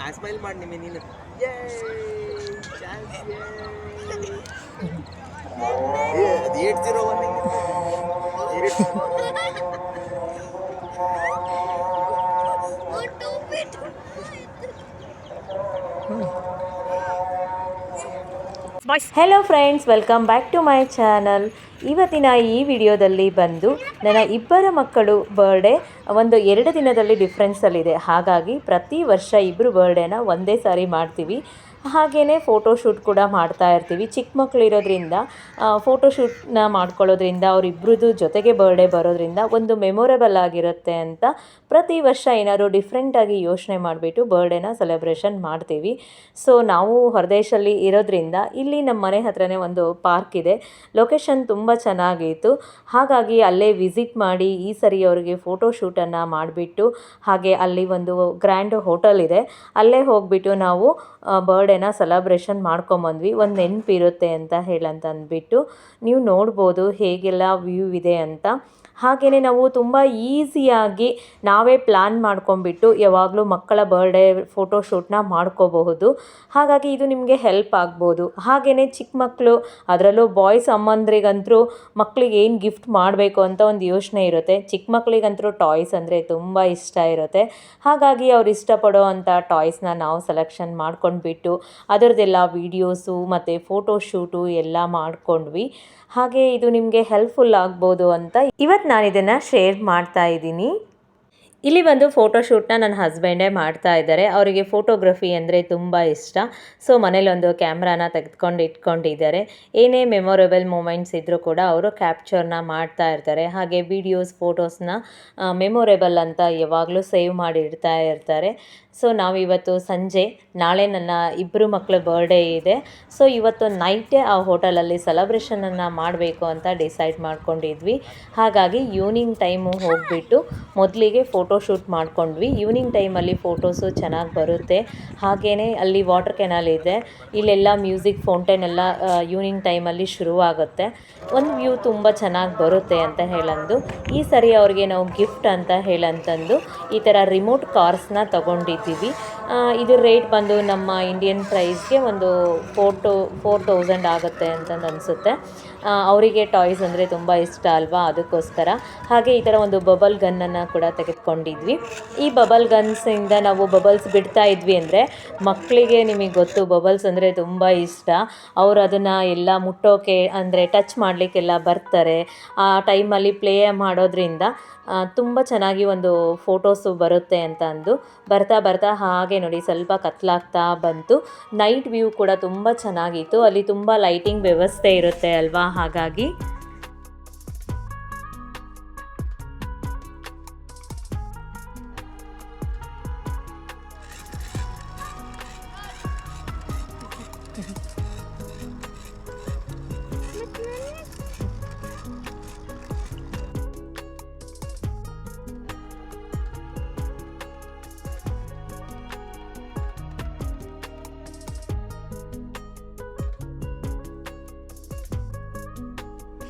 ಆ ಸ್ಮೈಲ್ ಮಾಡಿ ನಿಮಗೆ ನೀನು ಅದು eight zero one hello friends welcome back to my channel ಇವತ್ತಿನ ಈ ವಿಡಿಯೋದಲ್ಲಿ ಬಂದು ನನ್ನ ಇಬ್ಬರ ಮಕ್ಕಳು ಬರ್ಡೇ ಒಂದು ಎರಡು ದಿನದಲ್ಲಿ ಡಿಫ್ರೆನ್ಸಲ್ಲಿದೆ ಹಾಗಾಗಿ ಪ್ರತಿ ವರ್ಷ ಇಬ್ಬರು ಬರ್ಡೇನ ಒಂದೇ ಸಾರಿ ಮಾಡ್ತೀವಿ. ಹಾಗೆಯೇ ಫೋಟೋಶೂಟ್ ಕೂಡ ಮಾಡ್ತಾ ಇರ್ತೀವಿ. ಚಿಕ್ಕ ಮಕ್ಕಳು ಇರೋದ್ರಿಂದ ಫೋಟೋಶೂಟ್ನ ಮಾಡ್ಕೊಳ್ಳೋದ್ರಿಂದ ಅವರಿಬ್ರದ್ದು ಜೊತೆಗೆ ಬರ್ಡೇ ಬರೋದ್ರಿಂದ ಒಂದು ಮೆಮೊರೇಬಲ್ ಆಗಿರುತ್ತೆ ಅಂತ ಪ್ರತಿ ವರ್ಷ ಏನಾದರೂ ಡಿಫ್ರೆಂಟಾಗಿ ಯೋಚನೆ ಮಾಡಿಬಿಟ್ಟು ಬರ್ಡೇನ ಸೆಲೆಬ್ರೇಷನ್ ಮಾಡ್ತೀವಿ. ಸೊ ನಾವು ಹೊರದೇಶಲ್ಲಿ ಇರೋದ್ರಿಂದ ಇಲ್ಲಿ ನಮ್ಮ ಮನೆ ಹತ್ರನೇ ಒಂದು ಪಾರ್ಕ್ ಇದೆ. ಲೊಕೇಶನ್ ತುಂಬ ಚೆನ್ನಾಗಿತ್ತು ಹಾಗಾಗಿ ಅಲ್ಲೇ ವಿಸಿಟ್ ಮಾಡಿ ಈ ಸರಿ ಅವರಿಗೆ ಫೋಟೋಶೂಟನ್ನು ಮಾಡಿಬಿಟ್ಟು, ಹಾಗೆ ಅಲ್ಲಿ ಒಂದು ಗ್ರ್ಯಾಂಡ್ ಹೋಟೆಲ್ ಇದೆ. ಅಲ್ಲೇ ಹೋಗಿಬಿಟ್ಟು ನಾವು ಬರ್ಡೇನ ಸೆಲೆಬ್ರೇಷನ್ ಮಾಡ್ಕೊಂಬಂದ್ವಿ. ಒಂದು ನೆನಪಿರುತ್ತೆ ಅಂತ ಹೇಳಂತ ಅಂದ್ಬಿಟ್ಟು ನೀವು ನೋಡ್ಬೋದು ಹೇಗೆಲ್ಲ ವ್ಯೂ ಇದೆ ಅಂತ. ಹಾಗೆಯೇ ನಾವು ತುಂಬ ಈಸಿಯಾಗಿ ನಾವೇ ಪ್ಲ್ಯಾನ್ ಮಾಡ್ಕೊಂಡ್ಬಿಟ್ಟು ಯಾವಾಗಲೂ ಮಕ್ಕಳ ಬರ್ಡೇ ಫೋಟೋಶೂಟ್ನ ಮಾಡ್ಕೋಬಹುದು. ಹಾಗಾಗಿ ಇದು ನಿಮಗೆ ಹೆಲ್ಪ್ ಆಗ್ಬೋದು. ಹಾಗೆಯೇ ಚಿಕ್ಕ ಮಕ್ಕಳು ಅದರಲ್ಲೂ ಬಾಯ್ಸ್ ಅಮ್ಮಂದ್ರಿಗಂತರೂ ಮಕ್ಕಳಿಗೆ ಏನು ಗಿಫ್ಟ್ ಮಾಡಬೇಕು ಅಂತ ಒಂದು ಯೋಚನೆ ಇರುತ್ತೆ. ಚಿಕ್ಕ ಮಕ್ಕಳಿಗಂತರೂ ಟಾಯ್ಸ್ ಅಂದರೆ ತುಂಬ ಇಷ್ಟ ಇರುತ್ತೆ. ಹಾಗಾಗಿ ಅವ್ರು ಇಷ್ಟಪಡೋ ಅಂಥ ಟಾಯ್ಸ್ನ ನಾವು ಸೆಲೆಕ್ಷನ್ ಮಾಡ್ಕೊಂಡ್ಬಿಟ್ಟು ಅದರದ್ದೆಲ್ಲ ವೀಡಿಯೋಸು ಮತ್ತು ಫೋಟೋಶೂಟು ಎಲ್ಲ ಮಾಡ್ಕೊಂಡ್ವಿ. ಹಾಗೆ ಇದು ನಿಮಗೆ ಹೆಲ್ಪ್ಫುಲ್ ಆಗ್ಬೋದು ಅಂತ ಇವತ್ತು ನಾನು ಇದನ್ನು ಶೇರ್ ಮಾಡ್ತಾ ಇದ್ದೀನಿ. ಇಲ್ಲಿ ಬಂದು ಫೋಟೋಶೂಟ್ನ ನನ್ನ ಹಸ್ಬೆಂಡೇ ಮಾಡ್ತಾ ಇದ್ದಾರೆ. ಅವರಿಗೆ ಫೋಟೋಗ್ರಫಿ ಅಂದರೆ ತುಂಬ ಇಷ್ಟ. ಸೊ ಮನೇಲೊಂದು ಒಂದು ಕ್ಯಾಮ್ರಾನ ತೆಗೆದುಕೊಂಡು ಇಟ್ಕೊಂಡಿದ್ದಾರೆ. ಏನೇ ಮೆಮೊರೇಬಲ್ ಮೂಮೆಂಟ್ಸ್ ಇದ್ದರೂ ಕೂಡ ಅವರು ಕ್ಯಾಪ್ಚರ್ನ ಮಾಡ್ತಾ ಇರ್ತಾರೆ. ಹಾಗೆ ವೀಡಿಯೋಸ್ ಫೋಟೋಸ್ನ ಮೆಮೊರೇಬಲ್ ಅಂತ ಯಾವಾಗಲೂ ಸೇವ್ ಮಾಡಿ ಇಡ್ತಾ ಇರ್ತಾರೆ. ಸೊ ನಾವಿವತ್ತು ಸಂಜೆ, ನಾಳೆ ನನ್ನ ಇಬ್ಬರು ಮಕ್ಕಳ ಬರ್ಡೇ ಇದೆ. ಸೊ ಇವತ್ತು ನೈಟೇ ಆ ಹೋಟೆಲಲ್ಲಿ ಸೆಲೆಬ್ರೇಷನನ್ನು ಮಾಡಬೇಕು ಅಂತ ಡಿಸೈಡ್ ಮಾಡ್ಕೊಂಡಿದ್ವಿ. ಹಾಗಾಗಿ ಈವ್ನಿಂಗ್ ಟೈಮು ಹೋಗಿಬಿಟ್ಟು ಮೊದಲಿಗೆ ಫೋಟೋಶೂಟ್ ಮಾಡ್ಕೊಂಡ್ವಿ. ಈವ್ನಿಂಗ್ ಟೈಮಲ್ಲಿ ಫೋಟೋಸು ಚೆನ್ನಾಗಿ ಬರುತ್ತೆ. ಹಾಗೆಯೇ ಅಲ್ಲಿ ವಾಟರ್ ಕೆನಾಲ್ ಇದೆ. ಇಲ್ಲೆಲ್ಲ ಮ್ಯೂಸಿಕ್ ಫೌಂಟೇನ್ ಎಲ್ಲ ಈವ್ನಿಂಗ್ ಟೈಮಲ್ಲಿ ಶುರುವಾಗುತ್ತೆ. ಒಂದು ವ್ಯೂ ತುಂಬ ಚೆನ್ನಾಗಿ ಬರುತ್ತೆ ಅಂತ ಹೇಳಂದು. ಈ ಸರಿ ಅವ್ರಿಗೆ ನಾವು ಗಿಫ್ಟ್ ಅಂತ ಹೇಳಂತಂದು ಈ ಥರ ರಿಮೋಟ್ ಕಾರ್ಸ್ನ ತಗೊಂಡಿದ್ದೀವಿ. ಇದು ರೇಟ್ ಬಂದು ನಮ್ಮ ಇಂಡಿಯನ್ ಪ್ರೈಸ್ಗೆ ಒಂದು ಫೋರ್ ಟು ಫೋರ್ ತೌಸಂಡ್ ಆಗುತ್ತೆ ಅಂತಂದು ಅನಿಸುತ್ತೆ. ಅವರಿಗೆ ಟಾಯ್ಸ್ ಅಂದರೆ ತುಂಬ ಇಷ್ಟ ಅಲ್ವಾ ಅದಕ್ಕೋಸ್ಕರ. ಹಾಗೆ ಈ ಥರ ಒಂದು ಬಬಲ್ ಗನ್ನನ್ನು ಕೂಡ ತೆಗೆದುಕೊಂಡಿದ್ವಿ. ಈ ಬಬಲ್ ಗನ್ಸಿಂದ ನಾವು ಬಬಲ್ಸ್ ಬಿಡ್ತಾ ಇದ್ವಿ ಅಂದರೆ ಮಕ್ಕಳಿಗೆ ನಿಮಗೆ ಗೊತ್ತು ಬಬಲ್ಸ್ ಅಂದರೆ ತುಂಬ ಇಷ್ಟ. ಅವರು ಅದನ್ನು ಎಲ್ಲ ಮುಟ್ಟೋಕೆ ಅಂದರೆ ಟಚ್ ಮಾಡಲಿಕ್ಕೆಲ್ಲ ಬರ್ತಾರೆ. ಆ ಟೈಮಲ್ಲಿ ಪ್ಲೇ ಮಾಡೋದ್ರಿಂದ ತುಂಬ ಚೆನ್ನಾಗಿ ಒಂದು ಫೋಟೋಸು ಬರುತ್ತೆ ಅಂತ ಅಂದು. ಬರ್ತಾ ಬರ್ತಾ ಹಾಗೆ ನೋಡಿ ಸ್ವಲ್ಪ ಕತ್ಲಾಗ್ತಾ ಬಂತು. ನೈಟ್ ವ್ಯೂ ಕೂಡ ತುಂಬ ಚೆನ್ನಾಗಿತ್ತು. ಅಲ್ಲಿ ತುಂಬ ಲೈಟಿಂಗ್ ವ್ಯವಸ್ಥೆ ಇರುತ್ತೆ ಅಲ್ವಾ? ಹಾಗಾಗಿ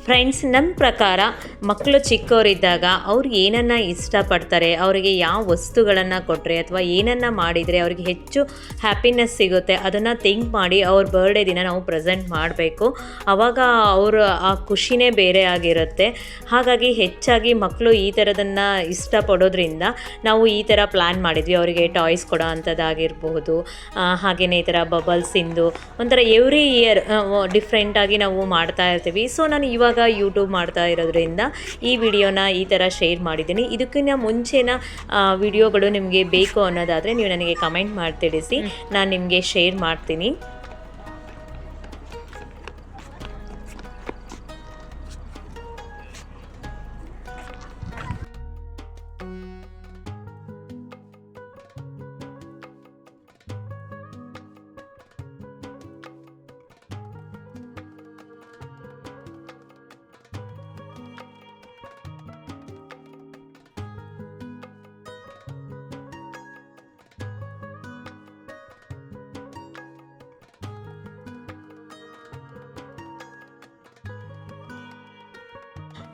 ಫ್ರೆಂಡ್ಸ್ ನಮ್ಮ ಪ್ರಕಾರ ಮಕ್ಕಳು ಚಿಕ್ಕವರಿದ್ದಾಗ ಅವ್ರು ಏನನ್ನು ಇಷ್ಟಪಡ್ತಾರೆ, ಅವರಿಗೆ ಯಾವ ವಸ್ತುಗಳನ್ನು ಕೊಟ್ಟರೆ ಅಥವಾ ಏನನ್ನು ಮಾಡಿದರೆ ಅವ್ರಿಗೆ ಹೆಚ್ಚು ಹ್ಯಾಪಿನೆಸ್ ಸಿಗುತ್ತೆ, ಅದನ್ನು ಥಿಂಕ್ ಮಾಡಿ ಅವ್ರ ಬರ್ಡೇ ದಿನ ನಾವು ಪ್ರೆಸೆಂಟ್ ಮಾಡಬೇಕು. ಆವಾಗ ಅವರ ಆ ಖುಷಿನೇ ಬೇರೆ ಆಗಿರುತ್ತೆ. ಹಾಗಾಗಿ ಹೆಚ್ಚಾಗಿ ಮಕ್ಕಳು ಈ ಥರದನ್ನು ಇಷ್ಟಪಡೋದ್ರಿಂದ ನಾವು ಈ ಥರ ಪ್ಲ್ಯಾನ್ ಮಾಡಿದ್ವಿ. ಅವರಿಗೆ ಟಾಯ್ಸ್ ಕೊಡೋ ಅಂಥದ್ದಾಗಿರ್ಬಹುದು ಹಾಗೆಯೇ ಈ ಥರ ಬಬಲ್ಸಿಂದು ಒಂಥರ ಎವ್ರಿ ಇಯರ್ ಡಿಫ್ರೆಂಟಾಗಿ ನಾವು ಮಾಡ್ತಾ ಇರ್ತೀವಿ. ಸೊ ನಾನು ಇವಾಗ ಯೂಟ್ಯೂಬ್ ಮಾಡ್ತಾ ಇರೋದ್ರಿಂದ ಈ ವಿಡಿಯೋನ ಈ ಥರ ಶೇರ್ ಮಾಡಿದ್ದೀನಿ. ಇದಕ್ಕಿಂತ ಮುಂಚೆನ ವಿಡಿಯೋಗಳು ನಿಮಗೆ ಬೇಕು ಅನ್ನೋದಾದರೆ ನೀವು ನನಗೆ ಕಮೆಂಟ್ ಮಾಡಿ ತಿಳಿಸಿ ನಾನು ನಿಮಗೆ ಶೇರ್ ಮಾಡ್ತೀನಿ.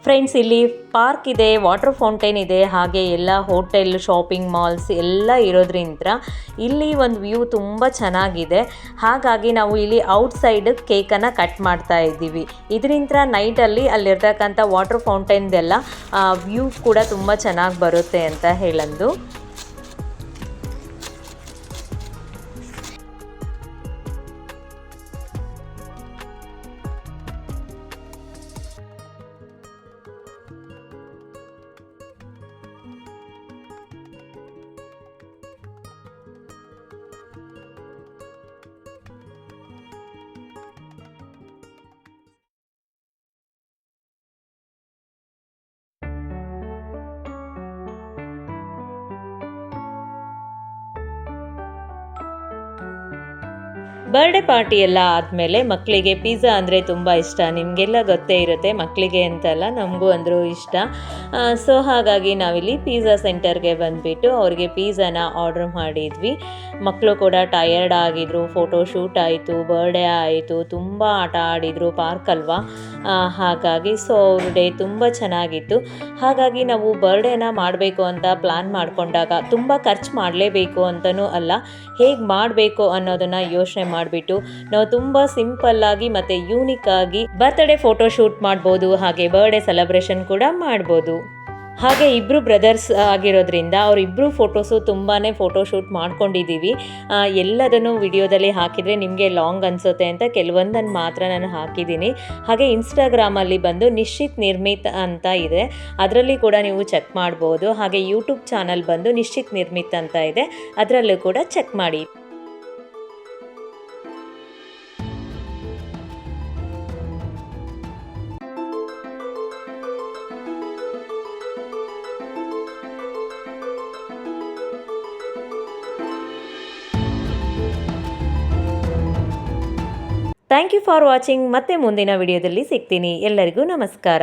ಫ್ರೆಂಡ್ಸ್ ಇಲ್ಲಿ ಪಾರ್ಕ್ ಇದೆ ವಾಟರ್ ಫೌಂಟೇನ್ ಇದೆ, ಹಾಗೆ ಎಲ್ಲ ಹೋಟೆಲ್ ಶಾಪಿಂಗ್ ಮಾಲ್ಸ್ ಎಲ್ಲ ಇರೋದ್ರಿಂದ ಇಲ್ಲಿ ಒಂದು ವ್ಯೂ ತುಂಬ ಚೆನ್ನಾಗಿದೆ. ಹಾಗಾಗಿ ನಾವು ಇಲ್ಲಿ ಔಟ್ಸೈಡ್ ಕೇಕನ್ನು ಕಟ್ ಮಾಡ್ತಾ ಇದ್ದೀವಿ. ಇದರಿಂದ ನೈಟಲ್ಲಿ ಅಲ್ಲಿರ್ತಕ್ಕಂಥ ವಾಟರ್ ಫೌಂಟೈನ್ದೆಲ್ಲ ವ್ಯೂ ಕೂಡ ತುಂಬ ಚೆನ್ನಾಗಿ ಬರುತ್ತೆ ಅಂತ ಹೇಳಂದು. ಬರ್ಡೇ ಪಾರ್ಟಿ ಎಲ್ಲ ಆದಮೇಲೆ ಮಕ್ಕಳಿಗೆ ಪಿಜ್ಜಾ ಅಂದರೆ ತುಂಬ ಇಷ್ಟ. ನಿಮಗೆಲ್ಲ ಗೊತ್ತೇ ಇರುತ್ತೆ ಮಕ್ಕಳಿಗೆ ಅಂತಲ್ಲ ನಮಗೂ ಅಂದರೂ ಇಷ್ಟ. ಸೊ ಹಾಗಾಗಿ ನಾವಿಲ್ಲಿ ಪಿಜ್ಜಾ ಸೆಂಟರ್ಗೆ ಬಂದುಬಿಟ್ಟು ಅವ್ರಿಗೆ ಪಿಜ್ಜಾನ ಆರ್ಡ್ರ್ ಮಾಡಿದ್ವಿ. ಮಕ್ಕಳು ಕೂಡ ಟಯರ್ಡ್ ಆಗಿದ್ರು ಫೋಟೋ ಶೂಟ್ ಆಯಿತು ಬರ್ಡೇ ಆಯಿತು, ತುಂಬ ಆಟ ಆಡಿದರು ಪಾರ್ಕ್ ಅಲ್ವಾ? ಹಾಗಾಗಿ ಸೊ ಅವ್ರ ಡೇ ತುಂಬ ಚೆನ್ನಾಗಿತ್ತು. ಹಾಗಾಗಿ ನಾವು ಬರ್ಡೇನ ಮಾಡಬೇಕು ಅಂತ ಪ್ಲ್ಯಾನ್ ಮಾಡಿಕೊಂಡಾಗ ತುಂಬ ಖರ್ಚು ಮಾಡಲೇಬೇಕು ಅಂತಲೂ ಅಲ್ಲ. ಹೇಗೆ ಮಾಡಬೇಕು ಅನ್ನೋದನ್ನು ಯೋಚನೆ ಮಾಡಿಬಿಟ್ಟು ನಾವು ತುಂಬ ಸಿಂಪಲ್ಲಾಗಿ ಮತ್ತು ಯೂನಿಕ್ ಆಗಿ ಬರ್ತ್ಡೇ ಫೋಟೋ ಶೂಟ್ ಮಾಡ್ಬೋದು, ಹಾಗೆ ಬರ್ಡೇ ಸೆಲೆಬ್ರೇಷನ್ ಕೂಡ ಮಾಡ್ಬೋದು. ಹಾಗೆ ಇಬ್ಬರು ಬ್ರದರ್ಸ್ ಆಗಿರೋದ್ರಿಂದ ಅವರಿಬ್ಬರು ಫೋಟೋಸು ತುಂಬಾ ಫೋಟೋ ಶೂಟ್ ಮಾಡ್ಕೊಂಡಿದ್ದೀವಿ ಎಲ್ಲದನ್ನು ವಿಡಿಯೋದಲ್ಲಿ ಹಾಕಿದರೆ ನಿಮಗೆ ಲಾಂಗ್ ಅನಿಸುತ್ತೆ ಅಂತ ಕೆಲವೊಂದನ್ನು ಮಾತ್ರ ನಾನು ಹಾಕಿದ್ದೀನಿ. ಹಾಗೆ ಇನ್ಸ್ಟಾಗ್ರಾಮಲ್ಲಿ ಬಂದು ನಿಶ್ಚಿತ್ ನಿರ್ಮಿತ್ ಅಂತ ಇದೆ. ಅದರಲ್ಲಿ ಕೂಡ ನೀವು ಚೆಕ್ ಮಾಡ್ಬೋದು. ಹಾಗೆ ಯೂಟ್ಯೂಬ್ ಚಾನಲ್ ಬಂದು ನಿಶ್ಚಿತ್ ನಿರ್ಮಿತ್ ಅಂತ ಇದೆ. ಅದರಲ್ಲೂ ಕೂಡ ಚೆಕ್ ಮಾಡಿ. ಥ್ಯಾಂಕ್ ಯು ಫಾರ್ ವಾಚಿಂಗ್ ಮತ್ತೆ ಮುಂದಿನ ವಿಡಿಯೋದಲ್ಲಿ ಸಿಗ್ತೀನಿ. ಎಲ್ಲರಿಗೂ ನಮಸ್ಕಾರ.